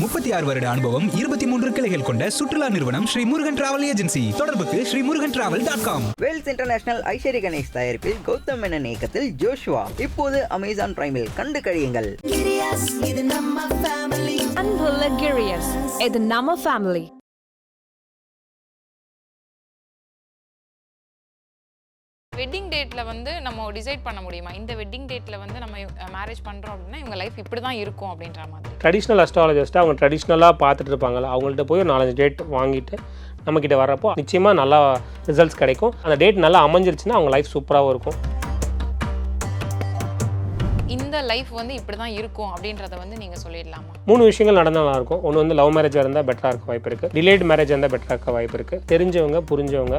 முப்பத்தி ஆறு வருட அனுபவம் இருபத்தி மூன்று கிளைகள் கொண்ட சுற்றுலா நிறுவனம் ஸ்ரீ முருகன் டிராவல் ஏஜென்சி. தொடர்புக்கு Sri Murugan travel dot com. Vels international Ishari Ganesh தயாரிப்பில் கௌதம் மேனன் இயக்கத்தில் ஜோஷுவா. இப்போது அமேசான் பிரைமில் கண்டு கழியுங்கள். அன்புள்ள கிரியஸ் இது நம்ம ஃபேமிலி வெட்டிங் டேட்டில் வந்து நம்ம டிசைட் பண்ண முடியுமா? இந்த வெட்டிங் டேட்டில் வந்து நம்ம மேரேஜ் பண்ணுறோம் அப்படின்னா இவங்க லைஃப் இப்படி தான் இருக்கும் அப்படின்ற மாதிரி. ட்ரெடிஷ்னல் அஸ்ட்ராலஜிஸ்ட்டு அவங்க ட்ரெடிஷ்னலாக பார்த்துட்டு இருப்பாங்கல்ல. அவங்கள்ட்ட போய் நாலஞ்சு டேட் வாங்கிட்டு நம்மக்கிட்ட வர்றப்போ நிச்சயமாக நல்லா ரிசல்ட்ஸ் கிடைக்கும். அந்த டேட் நல்லா அமைஞ்சிருச்சுன்னா அவங்க லைஃப் சூப்பராகவும் இருக்கும். இந்த லைஃப் வந்து இப்படி தான் இருக்கும் அப்படின்றத வந்து நீங்கள் சொல்லிடலாமா? மூணு விஷயங்கள் நடந்தால் நல்லா இருக்கும் ஒன்று வந்து லவ் மேரேஜாக இருந்தால் பெட்டராக இருக்க வாய்ப்பு இருக்குது டிலேட் மேரேஜ் இருந்தால் பெட்டராக இருக்க வாய்ப்பு இருக்குது தெரிஞ்சவங்க புரிஞ்சவங்க.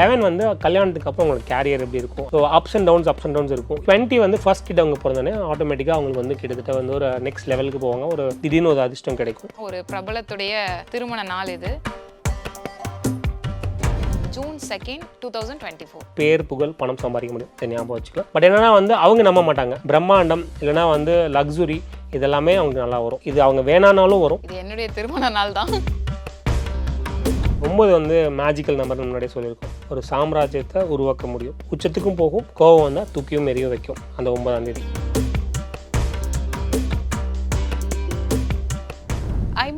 லெவன் வந்து கல்யாணத்துக்கு அப்புறம் உங்களுக்கு கேரியர் எப்படி இருக்கும்? So ups and downs ups and downs இருக்கும். டுவெண்ட்டி வந்து ஃபர்ஸ்ட் கிட்ட அவங்க பிறந்தோடனே ஆட்டோமேட்டிக்காக அவங்களுக்கு வந்து கிட்டத்தட்ட வந்து ஒரு நெக்ஸ்ட் லெவலுக்கு போவாங்க. ஒரு திடீர்னு ஒரு அதிர்ஷ்டம் கிடைக்கும். ஒரு பிரபலத்துடைய திருமண நாள் இது. June second two thousand twenty four பேர் புகழ் பணம் சம்பாதிக்க முடியும். ஞாபகம் வச்சுக்கலாம். பட் என்னன்னா வந்து அவங்க நம்ப மாட்டாங்க. பிரம்மாண்டம் இல்லைனா வந்து லக்ஸுரி இதெல்லாமே அவங்களுக்கு நல்லா வரும். இது அவங்க வேணானாலும் வரும். இது என்னுடைய திருமண நாள் தான். ஒன்பது வந்து மேஜிக்கல் நம்பர் முன்னாடியே சொல்லியிருக்கோம். ஒரு சாம்ராஜ்யத்தை உருவாக்க முடியும். உச்சத்துக்கும் போகும் கோவம் வந்தால் தூக்கியும் எரிய வைக்கும். அந்த ஒன்பதாம் தேதி.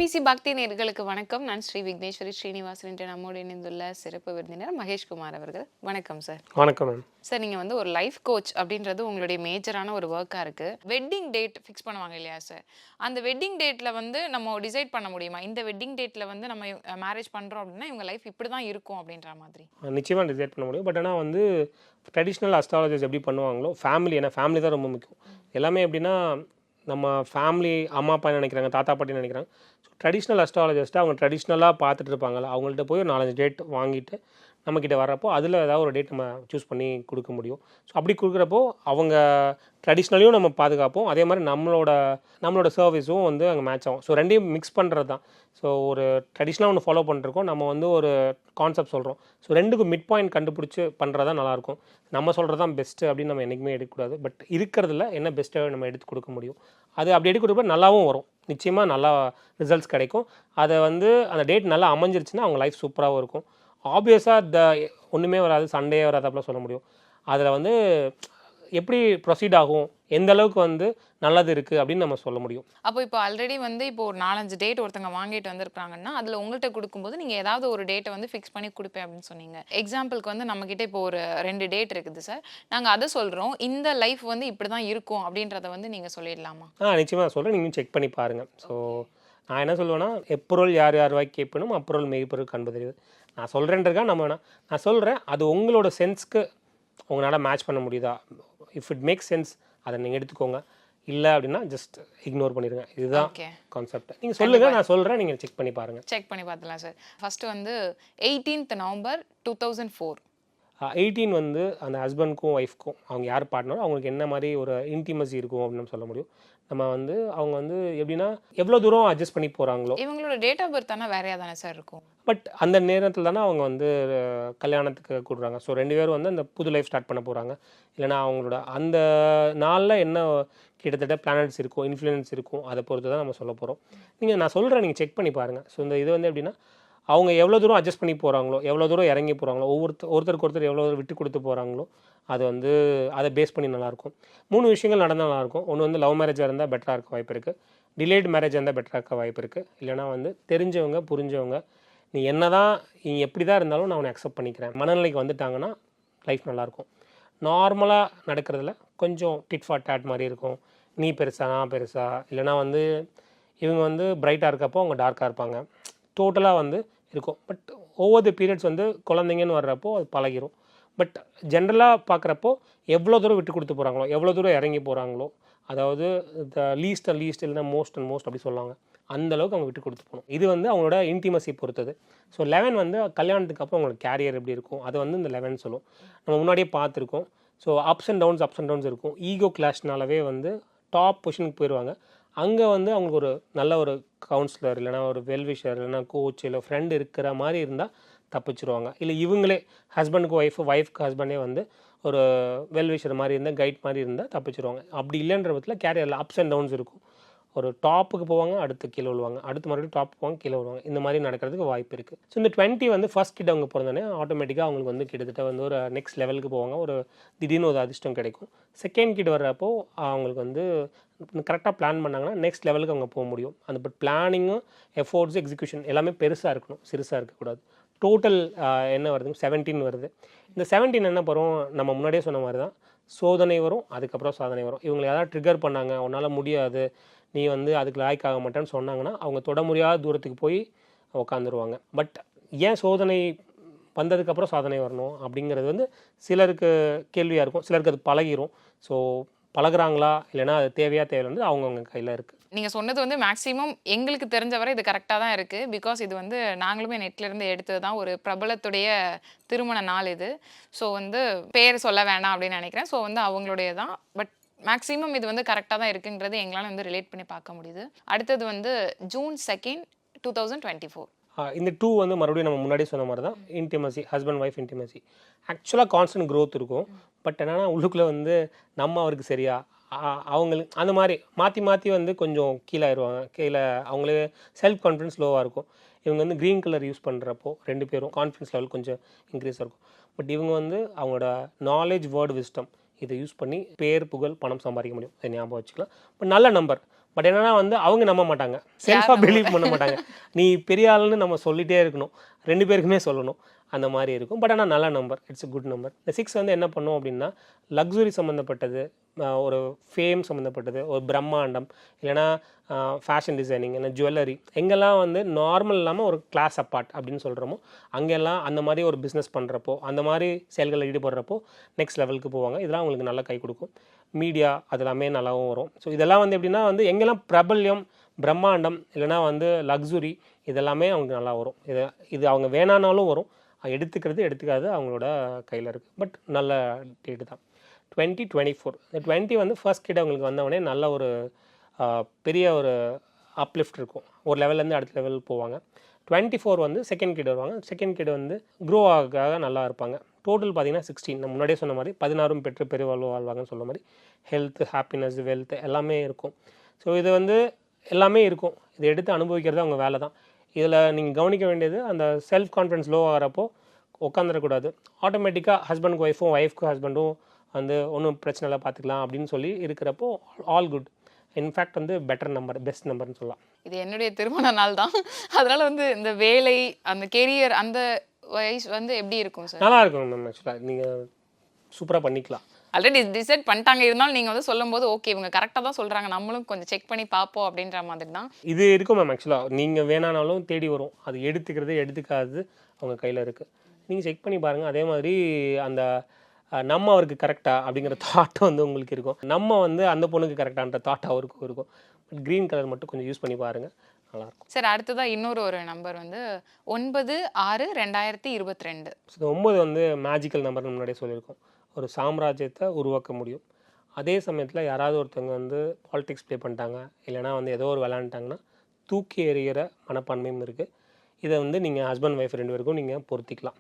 ஐபிசி பக்தி நேர்களுக்கு வணக்கம். நான் ஸ்ரீ விக்னேஸ்வரி ஸ்ரீனிவாசன் என்று நம்மோடு இணைந்துள்ள சிறப்பு விருந்தினர் மகேஷ்குமார் அவர்கள். வணக்கம் சார் வணக்கம் மேம் சார் நீங்கள் வந்து ஒரு லைஃப் கோச் அப்படின்றது உங்களுடைய மேஜரான ஒரு ஒர்க்காக இருக்குது வெட்டிங் டேட் ஃபிக்ஸ் பண்ணுவாங்க இல்லையா சார் அந்த வெட்டிங் டேட்டில் வந்து நம்ம டிசைட் பண்ண முடியுமா? இந்த வெட்டிங் டேட்டில் வந்து நம்ம மேரேஜ் பண்ணுறோம் அப்படின்னா இவங்க லைஃப் இப்படி தான் இருக்கும் அப்படின்ற மாதிரி. நிச்சயமாக டிசைட் பண்ண முடியும். பட் ஆனால் வந்து ட்ரெடிஷ்னல் அஸ்ட்ராலஜர்ஸ் எப்படி பண்ணுவாங்களோ ஃபேமிலி ஏன்னா ஃபேமிலி தான் ரொம்ப முக்கியம். எல்லாமே எப்படின்னா நம்ம ஃபேமிலி அம்மா அப்பா நினைக்கிறாங்க தாத்தா பாட்டி நினைக்கிறாங்க. ஸோ ட்ரெடிஷ்னல் அஸ்ட்ராலஜிஸ்ட்டு அவங்க ட்ரெடிஷ்னலாக பார்த்துட்டு இருப்பாங்கள்ல அவங்கள்ட்ட போய் ஒரு நாலஞ்சு டேட் வாங்கிட்டு நம்மக்கிட்ட வர்றப்போ அதில் ஏதாவது ஒரு டேட் நம்ம சூஸ் பண்ணி கொடுக்க முடியும். ஸோ அப்படி கொடுக்குறப்போ அவங்க ட்ரெடிஷ்னலையும் நம்ம பாதுகாப்போம். அதே மாதிரி நம்மளோட நம்மளோட சர்வீஸும் வந்து அங்கே மேட்ச் ஆகும். ஸோ ரெண்டையும் மிக்ஸ் பண்ணுறது தான் ஸோ ஒரு ட்ரெடிஷ்னலாக ஒன்று ஃபாலோ பண்ணுறோம் நம்ம வந்து ஒரு கான்செப்ட் சொல்கிறோம் ஸோ ரெண்டுக்கும் மிட் பாயிண்ட் கண்டுபிடிச்சி பண்ணுறது தான் நல்லாயிருக்கும். நம்ம சொல்கிறது தான் பெஸ்ட்டு அப்படின்னு நம்ம என்றைக்குமே எடுக்கக்கூடாது. பட் இருக்கிறதுல என்ன பெஸ்ட்டை நம்ம எடுத்து கொடுக்க முடியும்? அது அப்படி எடுத்து கொடுப்ப நல்லாவும் வரும். நிச்சயமாக நல்லா ரிசல்ட்ஸ் கிடைக்கும். அதை வந்து அந்த டேட் நல்லா அமைஞ்சிருச்சுன்னா அவங்க லைஃப் சூப்பராகவும் இருக்கும். ஆப்வியஸாக த ஒன்றுமே வராது சண்டே வராது அப்படிலாம் சொல்ல முடியும். அதில் வந்து எப்படி ப்ரொசீட் ஆகும் எந்த அளவுக்கு வந்து நல்லது இருக்குது அப்படின்னு நம்ம சொல்ல முடியும். அப்போ இப்போ ஆல்ரெடி வந்து இப்போ ஒரு நாலஞ்சு டேட் ஒருத்தங்க வாங்கிட்டு வந்திருக்காங்கன்னா அதில் உங்கள்கிட்ட கொடுக்கும்போது நீங்கள் ஏதாவது ஒரு டேட்டை வந்து ஃபிக்ஸ் பண்ணி கொடுப்பேன் அப்படின்னு சொன்னீங்க. எக்ஸாம்பிளுக்கு வந்து நம்மக்கிட்ட இப்போ ஒரு ரெண்டு டேட் இருக்குது சார் நாங்கள் அதை சொல்கிறோம் இந்த லைஃப் வந்து இப்படி தான் இருக்கும் அப்படின்றத வந்து நீங்கள் சொல்லிடலாமா? ஆ நிச்சயமாக சொல்கிறேன் நீங்கள் செக் பண்ணி பாருங்கள் ஸோ நான் என்ன சொல்லுவேன்னா எப்பொருள் யார் யார் வாய் கேட்பணும் அப்பொருள் மெய்ப்பொருள் தெரியுது நான் சொல்கிறேன்றக்கா நம்ம வேணாம் நான் சொல்கிறேன் அது உங்களோட சென்ஸ்க்கு உங்களால் மேட்ச் பண்ண முடியுதா? இஃப் இட் மேக் சென்ஸ் அதை நீங்கள் எடுத்துக்கோங்க. இல்லை அப்படின்னா ஜஸ்ட் இக்னோர் பண்ணிடுங்க இதுதான் கான்செப்ட் நீங்கள் சொல்லுங்கள் நான் சொல்கிறேன் நீங்கள் செக் பண்ணி பாருங்கள் செக் பண்ணி பார்த்துலாம் சார் ஃபஸ்ட்டு வந்து eighteenth November two thousand four eighteen வந்து அந்த ஹஸ்பண்ட்க்கும் ஒய்ஃப்க்கும் அவங்க யார் பார்ட்னரோ அவங்களுக்கு என்ன மாதிரி ஒரு இன்டிமசி இருக்கும் அப்படின்னு நம்ம சொல்ல முடியும். நம்ம வந்து அவங்க வந்து எப்படின்னா எவ்வளோ தூரம் அட்ஜஸ்ட் பண்ணி போகிறாங்களோ இவங்களோட டேட் ஆஃப் பர்த் ஆனால் வேறையாக தானே சார் இருக்கும். பட் அந்த நேரத்தில் தானே அவங்க வந்து கல்யாணத்துக்கு கூடுறாங்க ஸோ ரெண்டு பேரும் வந்து அந்த புது லைஃப் ஸ்டார்ட் பண்ண போகிறாங்க இல்லைனா அவங்களோட அந்த நாளில் என்ன கிட்டத்தட்ட பிளானட்ஸ் இருக்கும் இன்ஃப்ளூயன்ஸ் இருக்கும் அதை பொறுத்து தான் நம்ம சொல்ல போகிறோம் நீங்கள் நான் சொல்கிறேன் நீங்கள் செக் பண்ணி பாருங்கள் ஸோ இந்த இது வந்து எப்படின்னா அவங்க எவ்வளோ தூரம் அட்ஜஸ்ட் பண்ணி போகிறாங்களோ எவ்வளோ தூரம் இறங்கி போகிறாங்களோ ஒவ்வொருத்தர் ஒருத்தருக்கு ஒருத்தர் எவ்வளோ தூரம் விட்டு கொடுத்து போகிறாங்களோ அது வந்து அதை பேஸ் பண்ணி நல்லாயிருக்கும். மூணு விஷயங்கள் நடந்தால் நல்லாயிருக்கும். ஒன்று வந்து லவ் மேரேஜாக இருந்தால் பெட்டராக இருக்க வாய்ப்பு இருக்குது டிலேட் மேரேஜ் இருந்தால் பெட்டராக இருக்க வாய்ப்பு இருக்குது இல்லைனா வந்து தெரிஞ்சவங்க புரிஞ்சவங்க நீ என்ன தான் நீ எப்படி தான் இருந்தாலும் நான் உன்னை அக்செப்ட் பண்ணிக்கிறேன். மனநிலைக்கு வந்துட்டாங்கன்னா லைஃப் நல்லாயிருக்கும். நார்மலாக நடக்கிறதுல கொஞ்சம் டிட் ஃபார் டேட் மாதிரி இருக்கும். நீ பெருசா நான் பெருசா இல்லைனா வந்து இவங்க வந்து பிரைட்டாக இருக்கப்போ அவங்க டார்க்காக இருப்பாங்க. டோட்டலாக வந்து இருக்கும். பட் ஒவ்வொரு பீரியட்ஸ் வந்து குழந்தைங்கன்னு வர்றப்போ அது பழகிரும். பட் ஜென்ரலாக பார்க்குறப்போ எவ்வளோ தூரம் விட்டு கொடுத்து போகிறாங்களோ எவ்வளோ தூரம் இறங்கி போகிறாங்களோ அதாவது த லீஸ்ட் அண்ட் லீஸ்ட் இல்லைனா மோஸ்ட் அண்ட் மோஸ்ட் அப்படி சொல்லுவாங்க. அந்த அளவுக்கு அவங்க விட்டு கொடுத்து போகணும். இது வந்து அவங்களோட இன்டிமசி பொறுத்தது. ஸோ லெவன் வந்து கல்யாணத்துக்கு அப்புறம் அவங்களுக்கு கேரியர் எப்படி இருக்கும்? அது வந்து இந்த லெவன் சொல்லும். நம்ம முன்னாடியே பார்த்துருக்கோம். So ups and downs ups and downs இருக்கும். ஈகோ கிளாஷ்னாலவே வந்து டாப் பொசிஷனுக்கு போயிடுவாங்க அங்கே வந்து அவங்களுக்கு ஒரு நல்ல ஒரு கவுன்சிலர் இல்லைனா ஒரு வெல்விஷர் இல்லைனா கோச் இல்லை ஃப்ரெண்டு இருக்கிற மாதிரி இருந்தால் தப்பிச்சிருவாங்க. இல்லை இவங்களே ஹஸ்பண்டுக்கு ஒய்ஃப் ஒய்ஃப்க்கு ஹஸ்பண்டே வந்து ஒரு வெல்விஷர் மாதிரி இருந்தால் கைட் மாதிரி இருந்தால் தப்பிச்சிருவாங்க. அப்படி இல்லைன்ற பட்சத்தில் கேரியரில் அப்ஸ் அண்ட் டவுன்ஸ் இருக்கும். ஒரு டாப்புக்கு போவாங்க அடுத்து கீழே விழுவாங்க. அடுத்து மறுபடியும் டாப் போவாங்க கீழே விழுவாங்க. இந்த மாதிரி நடக்கிறதுக்கு வாய்ப்பு இருக்குது ஸோ இந்த டுவெண்ட்டி வந்து ஃபர்ஸ்ட் கிட்ட அவங்க பிறந்தோடனே ஆட்டோமேட்டிக்காக அவங்களுக்கு வந்து கிட்டத்தட்ட வந்து ஒரு நெக்ஸ்ட் லெவலுக்கு போவாங்க. ஒரு திடீர்னு ஒரு அதிர்ஷ்டம் கிடைக்கும். செகண்ட் கிட் வர்றப்போ அவங்களுக்கு வந்து கரெக்டாக பிளான் பண்ணாங்கன்னா நெக்ஸ்ட் லெவலுக்கு அவங்க போக முடியும். அந்த பட் பிளானிங்கும் எஃபோர்ட்ஸ் எக்ஸிக்யூஷன் எல்லாமே பெருசாக இருக்கணும். சிறுசாக இருக்கக்கூடாது. டோட்டல் என்ன வருது செவன்டீன் வருது. இந்த செவன்டீன் என்ன போகிறோம் நம்ம முன்னாடியே சொன்ன மாதிரி தான் சோதனை வரும் அதுக்கப்புறம் சாதனை வரும். இவங்களை யாராவது ட்ரிகர் பண்ணாங்க உன்னால் முடியாது. நீ வந்து அதுக்கு லாய்க்காக மாட்டேன்னு சொன்னாங்கன்னா அவங்க தொட முடியாத தூரத்துக்கு போய் உட்காந்துருவாங்க பட் ஏன் சோதனை வந்ததுக்கப்புறம் சாதனை வரணும் அப்படிங்கிறது வந்து சிலருக்கு கேள்வியாக இருக்கும். சிலருக்கு அது பழகிரும். ஸோ பழகுறாங்களா இல்லைன்னா அது தேவையா தேவையில்லை அவங்கவுங்க கையில் இருக்குது நீங்கள் சொன்னது வந்து மேக்ஸிமம் எங்களுக்கு தெரிஞ்ச வரை இது கரெக்டாக தான் இருக்குது பிகாஸ் இது வந்து நாங்களுமே நெட்லேருந்து எடுத்தது தான் ஒரு பிரபலத்துடைய திருமண நாள் இது. ஸோ வந்து பேர் சொல்ல வேணாம் அப்படின்னு நினைக்கிறேன். ஸோ வந்து அவங்களுடைய தான். பட் மேக்ஸிமம் இது வந்து கரெக்டாக தான் இருக்குன்றது எங்களால் வந்து ரிலேட் பண்ணி பார்க்க முடியுது. அடுத்தது வந்து June second two thousand twenty four இந்த டூ வந்து மறுபடியும் நம்ம முன்னாடி சொன்ன மாதிரி தான் இன்டிமசி ஹஸ்பண்ட் ஒய்ஃப் இன்டிமசி ஆக்சுவலாக கான்ஸ்டன்ட் க்ரோத் இருக்கும். பட் என்னென்னா உள்ளுக்குள்ளே வந்து நம்ம அவருக்கு சரியா அவங்களுக்கு அந்த மாதிரி மாற்றி மாற்றி வந்து கொஞ்சம் கீழாயிருவாங்க கீழே அவங்களே செல்ஃப் கான்ஃபிடன்ஸ் லோவாக இருக்கும். இவங்க வந்து க்ரீன் கலர் யூஸ் பண்ணுறப்போ ரெண்டு பேரும் கான்ஃபிடன்ஸ் லெவல் கொஞ்சம் இன்க்ரீஸ் இருக்கும். பட் இவங்க வந்து அவங்களோட நாலேஜ் வேர்டு விஸ்டம் இதை யூஸ் பண்ணி பேர் புகழ் பணம் சம்பாதிக்க முடியும். இதை ஞாபகம் வச்சுக்கலாம். பட் நல்ல நம்பர் பட் என்னன்னா வந்து அவங்க நம்ப மாட்டாங்க. செல்ஃபாக பிலீவ் பண்ண மாட்டாங்க. நீ பெரிய ஆளுன்னு நம்ம சொல்லிட்டே இருக்கணும். ரெண்டு பேருக்குமே சொல்லணும். அந்த மாதிரி இருக்கும். பட் ஆனால் நல்ல number it's a good number இந்த சிக்ஸ் வந்து என்ன பண்ணும் அப்படின்னா லக்ஸுரி சம்மந்தப்பட்டது ஒரு ஃபேம் சம்மந்தப்பட்டது ஒரு பிரம்மாண்டம் இல்லைன்னா ஃபேஷன் டிசைனிங் இல்லை ஜுவல்லரி எங்கெல்லாம் வந்து நார்மல் இல்லாமல் ஒரு கிளாஸ் அப்பார்ட் அப்படின்னு சொல்கிறோமோ அங்கெல்லாம் அந்த மாதிரி ஒரு பிஸ்னஸ் பண்ணுறப்போ அந்த மாதிரி செயல்களில் ஈடுபடுறப்போ நெக்ஸ்ட் லெவலுக்கு போவாங்க. இதெல்லாம் அவங்களுக்கு நல்லா கை கொடுக்கும். மீடியா அதெல்லாமே நல்லாவும் வரும். ஸோ இதெல்லாம் வந்து எப்படின்னா வந்து எங்கெல்லாம் பிரபல்யம் பிரம்மாண்டம் இல்லைன்னா வந்து லக்ஸுரி இதெல்லாமே அவங்களுக்கு நல்லா வரும். இது இது அவங்க வேணானாலும் வரும். எடுத்துக்கிறது எடுத்துக்காது அவங்களோட கையில் இருக்குது பட் நல்ல டேட்டு தான். டுவெண்ட்டி டுவெண்ட்டி ஃபோர் இந்த டுவெண்ட்டி வந்து ஃபர்ஸ்ட் கிட்ட அவங்களுக்கு வந்தவொடனே நல்ல ஒரு பெரிய ஒரு அப்லிஃப்ட் இருக்கும். ஒரு லெவல்லேருந்து அடுத்த லெவல் போவாங்க. டுவெண்ட்டி ஃபோர் வந்து செகண்ட் கிட் வருவாங்க. செகண்ட் கிட் வந்து க்ரோ ஆக நல்லா இருப்பாங்க. டோட்டல் பார்த்தீங்கன்னா சிக்ஸ்டீன் நான் முன்னாடியே சொன்ன மாதிரி பதினாறும் பெற்று பெருவாழ்வு வாழ்வாங்கன்னு சொன்ன மாதிரி ஹெல்த் ஹாப்பினஸ் வெல்த் எல்லாமே இருக்கும். ஸோ இது வந்து எல்லாமே இருக்கும். இதை எடுத்து அனுபவிக்கிறது அவங்க வேலை தான் இதில் நீங்கள் கவனிக்க வேண்டியது அந்த செல்ஃப் கான்ஃபிடன்ஸ் லோ ஆகிறப்போ உட்காந்துடக்கூடாது. ஆட்டோமேட்டிக்காக ஹஸ்பண்ட் ஒய்ஃபும் ஒய்ஃப்க்கு ஹஸ்பண்டும் வந்து ஒன்றும் பிரச்சனை இல்லை பார்த்துக்கலாம் அப்படின்னு சொல்லி இருக்கிறப்போ ஆல் குட் இன்ஃபேக்ட் வந்து பெட்டர் நம்பர் பெஸ்ட் நம்பர்னு சொல்லலாம். இது என்னுடைய திருமண நாள் தான். அதனால வந்து இந்த வேலை அந்த கெரியர் அந்த வயசு வந்து எப்படி இருக்கும் சார் நல்லா இருக்கும் மேம் ஆக்சுவலாக நீங்கள் சூப்பராக பண்ணிக்கலாம். ஆல்ரெடி டிசைட் பண்ணிட்டாங்க. இருந்தாலும் நீங்கள் வந்து சொல்லும்போது ஓகே இவங்க கரெக்டாக தான் சொல்கிறாங்க நம்மளும் கொஞ்சம் செக் பண்ணி பார்ப்போம் அப்படின்ற மாதிரி தான். இது இருக்கும் மேம் ஆக்சுவலாக நீங்கள் வேணானாலும் தேடி வரும். அது எடுத்துக்கிறது எடுத்துக்காதது அவங்க கையில் இருக்குது நீங்கள் செக் பண்ணி பாருங்கள் அதே மாதிரி அந்த நம்ம அவருக்கு கரெக்டா அப்படிங்கிற தாட் வந்து உங்களுக்கு இருக்கும். நம்ம வந்து அந்த பொண்ணுக்கு கரெக்டான்ற தாட் அவருக்கும் இருக்கும். பட் க்ரீன் கலர் மட்டும் கொஞ்சம் யூஸ் பண்ணி பாருங்கள் நல்லாயிருக்கும் சரி அடுத்ததா இன்னொரு ஒரு நம்பர் வந்து ஒன்பது ஆறு ரெண்டாயிரத்தி இருபத்தி ரெண்டு. ஒம்பது வந்து மேஜிக்கல் நம்பர்னு முன்னாடியே சொல்லியிருக்கோம். ஒரு சாம்ராஜ்யத்தை உருவாக்க முடியும். அதே சமயத்தில் யாராவது ஒருத்தவங்க வந்து பாலிடிக்ஸ் ப்ளே பண்ணிட்டாங்க இல்லைனா வந்து ஏதோ ஒரு விளாண்டாங்கன்னா தூக்கி எறிகிற மனப்பான்மையும் இருக்குது இதை வந்து நீங்கள் ஹஸ்பண்ட் ஒய்ஃப் ரெண்டு பேருக்கும் நீங்கள் பொருத்திக்கலாம்.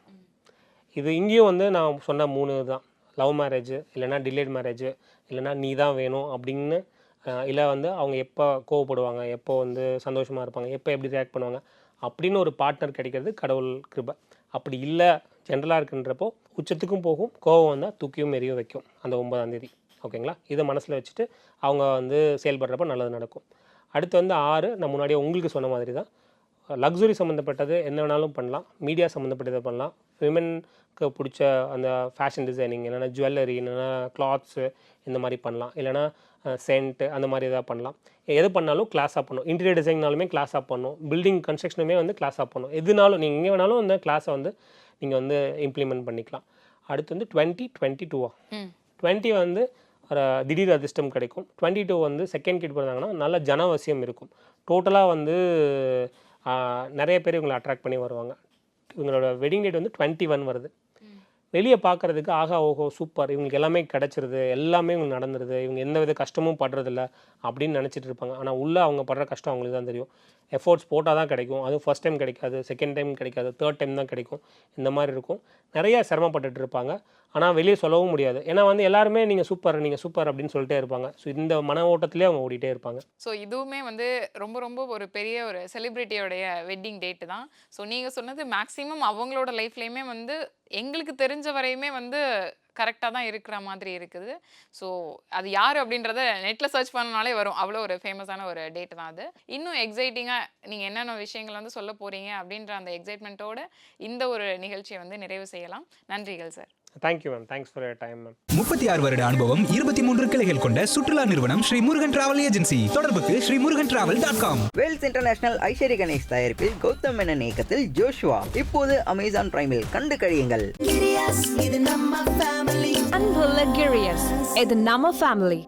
இது இங்கேயும் வந்து நான் சொன்ன மூணு தான் லவ் மேரேஜ் இல்லைனா டிலேட் மேரேஜ் இல்லைனா நீ தான் வேணும் அப்படின்னு இல்லை வந்து அவங்க எப்போ கோவப்படுவாங்க எப்போ வந்து சந்தோஷமாக இருப்பாங்க எப்போ எப்படி ரியாக்ட் பண்ணுவாங்க அப்படின்னு ஒரு பார்ட்னர் கிடைக்கிறது கடவுள் கிருபை. அப்படி இல்லை ஜென்ரலாக இருக்குன்றப்போ உச்சத்துக்கும் போகும் கோவம் வந்தால் தூக்கியும் எரியும் வைக்கும் அந்த ஒன்பதாம் தேதி. ஓகேங்களா இதை மனசில் வச்சுட்டு அவங்க வந்து செயல்படுறப்போ நல்லது நடக்கும். அடுத்து வந்து ஆறு நான் முன்னாடியே உங்களுக்கு சொன்ன மாதிரி தான் லக்ஸுரி சம்மந்தப்பட்டது என்ன வேணாலும் பண்ணலாம். மீடியா சம்மந்தப்பட்டதை பண்ணலாம். விமென்க்கு பிடிச்ச அந்த ஃபேஷன் டிசைனிங் இல்லைன்னா ஜுவல்லரி இல்லைன்னா கிளாத்ஸு இந்த மாதிரி பண்ணலாம். இல்லைன்னா சென்ட் அந்த மாதிரி எதாவது பண்ணலாம். எது பண்ணாலும் கிளாஸாக பண்ணும் இன்டீரியர் டிசைன்னாலுமே கிளாஸாக பண்ணும் பில்டிங் கன்ஸ்ட்ரக்ஷனுமே வந்து கிளாஸாக பண்ணும் எதுனாலும் நீங்கள் எங்கே வேணாலும் அந்த கிளாஸை வந்து நீங்கள் வந்து இம்ப்ளிமெண்ட் பண்ணிக்கலாம். அடுத்து வந்து டுவெண்ட்டி டுவெண்ட்டி டூவா டுவெண்ட்டி வந்து ஒரு திடீர் அதிர்ஷ்டம் கிடைக்கும். டுவெண்ட்டி டூ வந்து செகண்ட் கிட் பண்ணாங்கன்னா நல்ல ஜனவசியம் இருக்கும். டோட்டலாக வந்து நிறைய பேர் இவங்களை அட்ராக்ட் பண்ணி வருவாங்க. இவங்களோட வெட்டிங் டேட் வந்து டுவெண்ட்டி ஒன் வருது. வெளியே பார்க்கறதுக்கு ஆகா ஓஹோ சூப்பர் இவங்களுக்கு எல்லாமே கிடைச்சிருது. எல்லாமே இவங்களுக்கு நடந்துருது. இவங்க எந்த வித கஷ்டமும் படுறதில்ல அப்படின்னு நினச்சிட்டு இருப்பாங்க. ஆனால் உள்ளே அவங்க படுற கஷ்டம் அவங்களுக்கு தான் தெரியும். எஃபோர்ட்ஸ் போட்டால் தான் கிடைக்கும். அதுவும் ஃபஸ்ட் டைம் கிடைக்காது செகண்ட் டைம் கிடைக்காது தேர்ட் டைம் தான் கிடைக்கும். இந்த மாதிரி இருக்கும். நிறைய சிரமப்பட்டுட்டு இருப்பாங்க. ஆனால் வெளியே சொல்லவும் முடியாது. ஏன்னா வந்து எல்லாருமே நீங்கள் சூப்பர் நீங்கள் சூப்பர் அப்படின்னு சொல்லிட்டே இருப்பாங்க. ஸோ இந்த மன ஓட்டத்திலே அவங்க ஓடிட்டே இருப்பாங்க. ஸோ இதுவுமே வந்து ரொம்ப ரொம்ப ஒரு பெரிய ஒரு செலிப்ரிட்டியோடைய வெட்டிங் டேட்டு தான். ஸோ நீங்கள் சொன்னது மேக்ஸிமம் அவங்களோட லைஃப்லேயுமே வந்து எங்களுக்கு தெரிஞ்ச வரையுமே வந்து கரெக்டாக தான் இருக்கிற மாதிரி இருக்குது. ஸோ அது யார் அப்படின்றத நெட்டில் சர்ச் பண்ணனாலே வரும். அவ்வளோ ஒரு ஃபேமஸான ஒரு டேட் தான் அது. இன்னும் எக்ஸைட்டிங்காக நீங்கள் என்னென்ன விஷயங்கள் வந்து சொல்ல போகிறீங்க அப்படின்ற அந்த எக்ஸைட்மெண்ட்டோட இந்த ஒரு நிகழ்ச்சியை வந்து நிறைவு செய்யலாம். நன்றிகள் sir thank you ma'am thanks for time ma'am முப்பத்தி ஆறு வருட அனுபவம் இருபத்தி மூன்று கிளைகள் கொண்ட சுற்றுலா நிறுவனம் ஸ்ரீ முருகன் டிராவல் ஏஜென்சி தொடர்புக்கு Sri Murugan travel dot com. Vels international Ishari Ganesh தயாரிப்பில் கௌதம் மேனன் இயக்கத்தில் ஜோஷுவா. இப்போது அமேசான் பிரைமில் கண்டு கழியுங்கள். Unbelievable Girius. இது நம்ம family.